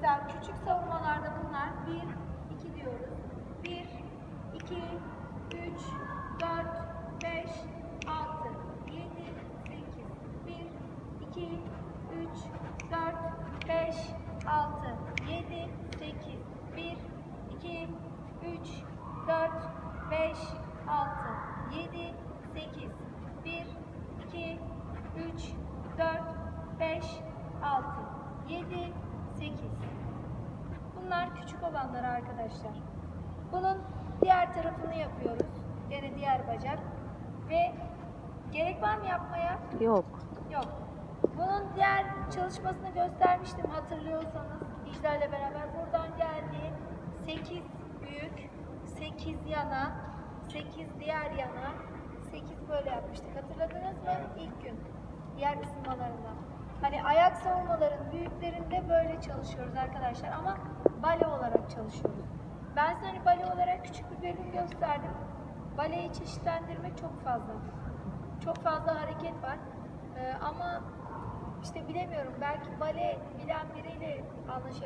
Mesela küçük savunmalarda bunlar 1, 2 diyoruz. 1, 2, 3, 4, 5, 6, 7, 8, 1, 2, 3, 4, 5, 6, 7, 8, 1, 2, 3, 4, 5, 6, 7, 8, 1, 2, 3, 4, 5, 6, 7, 8. Küçük olanlar arkadaşlar. Bunun diğer tarafını yapıyoruz. Yani diğer bacak. Ve gerek var mı yapmaya? Yok. Yok. Bunun diğer çalışmasını göstermiştim hatırlıyorsanız. İcra ile beraber buradan geldi. 8 büyük, 8 yana, 8 diğer yana, 8 böyle yapmıştık. Hatırladınız mı? İlk gün. Diğer ısınmalarında. Hani ayak savunmaların büyüklerinde böyle çalışıyoruz arkadaşlar ama bale olarak çalışıyoruz. Ben size hani bale olarak küçük bir bölüm gösterdim. Baleyi çeşitlendirmek çok fazla. Çok fazla hareket var. Ee, ama işte bilemiyorum belki bale bilen biriyle anlaşabilirim.